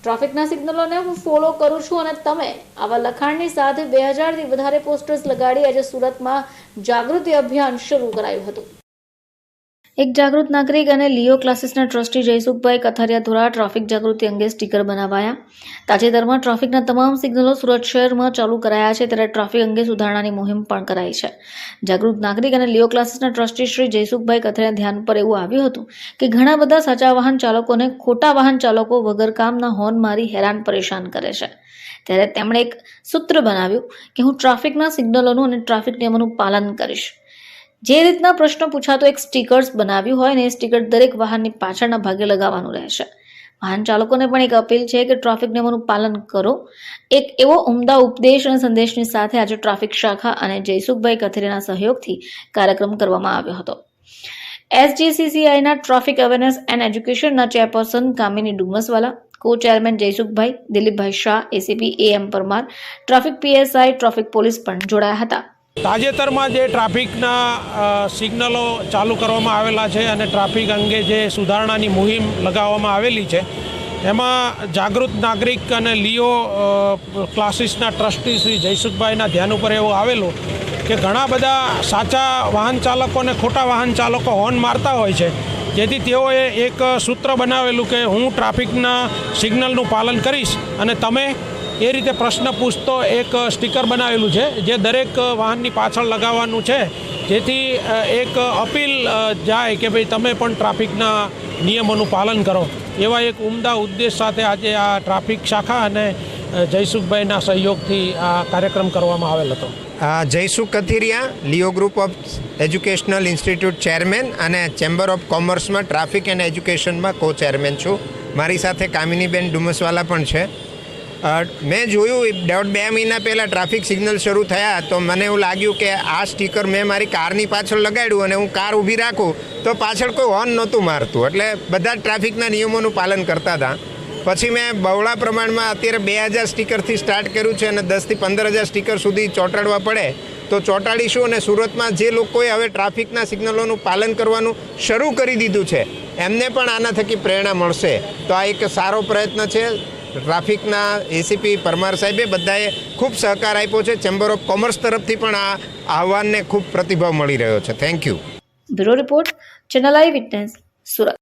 ટ્રાફિકના સિગ્નલોને હું ફોલો કરું છું અને તમે આવા લખાણની સાથે બે હજારથી વધારે પોસ્ટર્સ લગાડી આજે સુરતમાં જાગૃતિ અભિયાન શરૂ કરાયું હતું. એક જાગૃત નાગરિક અને લિયો ક્લાસીસના ટ્રસ્ટી જયસુખભાઈ કથારિયા દ્વારા ટ્રાફિક જાગૃતિ અંગે સ્ટીકર બનાવાયા. તાજેતરમાં ટ્રાફિકના તમામ સિગ્નલો સુરત શહેરમાં ચાલુ કરાયા છે ત્યારે ટ્રાફિક અંગે સુધારણાની મુહિમ પણ કરાઈ છે. જાગૃત નાગરિક અને લિયો ક્લાસીસના ટ્રસ્ટી શ્રી જયસુખભાઈ કથારિયા ધ્યાન પર એવું આવ્યું હતું કે ઘણા બધા સાચા વાહન ચાલકોને ખોટા વાહન ચાલકો વગર કામના હોર્ન મારી હેરાન પરેશાન કરે છે. ત્યારે તેમણે એક સૂત્ર બનાવ્યું કે હું ટ્રાફિકના સિગ્નલોનું અને ટ્રાફિક નિયમોનું પાલન કરીશ. જે રીતના પ્રશ્ન પૂછાતો એક સ્ટીકર્સ બનાવ્યું હોય ને એ સ્ટીકર દરેક વાહનની પાછળના ભાગે લગાવવાનું રહેશે. વાહન ચાલકોને પણ એક અપીલ છે કે ટ્રાફિક નિયમોનું પાલન કરો. એક એવો ઉમદા ઉપદેશ અને સંદેશની સાથે આજે ટ્રાફિક શાખા અને જયસુખભાઈ કથેરીના સહયોગથી કાર્યક્રમ કરવામાં આવ્યો હતો. એસજીસીસીઆઈના traffic awareness and એજ્યુકેશનના chairperson Kamini Dumaswala co chairman Jaysukhbhai, Dilipbhai Shah ACP A M Parmar traffic PSI traffic police પણ જોડાયા હતા. તાજેતરમાં જે ટ્રાફિકના સિગ્નલો ચાલુ કરવામાં આવેલા છે અને ટ્રાફિક અંગે જે સુધારણાની મુહિમ લગાવવામાં આવેલી છે એમાં જાગૃત નાગરિક અને અ, ક્લાસીસના ટ્રસ્ટી શ્રી જયસુખભાઈના ધ્યાન ઉપર એવું આવેલું કે ઘણા બધા સાચા વાહન ચાલકો અને ખોટા વાહન ચાલકો હોર્ન મારતા હોય છે જેથી તેઓએ એક સૂત્ર બનાવેલું કે હું ટ્રાફિકના સિગ્નલનું પાલન કરીશ અને તમે એ રીતે પ્રશ્ન પૂછતો એક સ્ટીકર બનાવેલું છે, જે દરેક વાહનની પાછળ લગાવવાનું છે. જેથી એક અપીલ જાય કે ભાઈ તમે પણ ટ્રાફિકના નિયમોનું પાલન કરો. એવા એક ઉમદા ઉદ્દેશ સાથે આજે આ ટ્રાફિક શાખા અને જયસુખભાઈના સહયોગથી આ કાર્યક્રમ કરવામાં આવેલ હતો. Jaysukh Kathiria, Leo group of educational institute chairman અને ચેમ્બર ઓફ કોમર્સમાં ટ્રાફિક એન્ડ એજ્યુકેશનમાં કો ચેરમેન છું. મારી સાથે કામિનીબેન ડુમસવાલા પણ છે. મેં જોયું દોઢ બે મહિના પહેલાં ટ્રાફિક સિગ્નલ શરૂ થયા, તો મને એવું લાગ્યું કે આ સ્ટીકર મેં મારી કારની પાછળ લગાડ્યું અને હું કાર ઊભી રાખું, તો પાછળ કોઈ હોર્ન નહોતું મારતું. એટલે બધા જ ટ્રાફિકના નિયમોનું પાલન કરતા હતા. પછી મેં બહોળા પ્રમાણમાં અત્યારે બે હજાર સ્ટીકરથી સ્ટાર્ટ કર્યું છે અને દસથી પંદર હજાર સ્ટીકર સુધી ચોંટાડવા પડે. તો ચોંટાડીશું અને સુરતમાં જે લોકોએ હવે ટ્રાફિકના સિગ્નલોનું પાલન કરવાનું શરૂ કરી દીધું છે, એમને પણ આના થકી પ્રેરણા મળશે. તો આ એક સારો પ્રયત્ન છે. ટ્રાફિકના એસીપી પરમાર સાહેબે બધાએ ખૂબ સહકાર આપ્યો છે. ચેમ્બર ઓફ કોમર્સ તરફથી પણ આ આહવાનને ખૂબ પ્રતિભાવ મળી રહ્યો છે. Thank you bureau report channel eye witness Surat.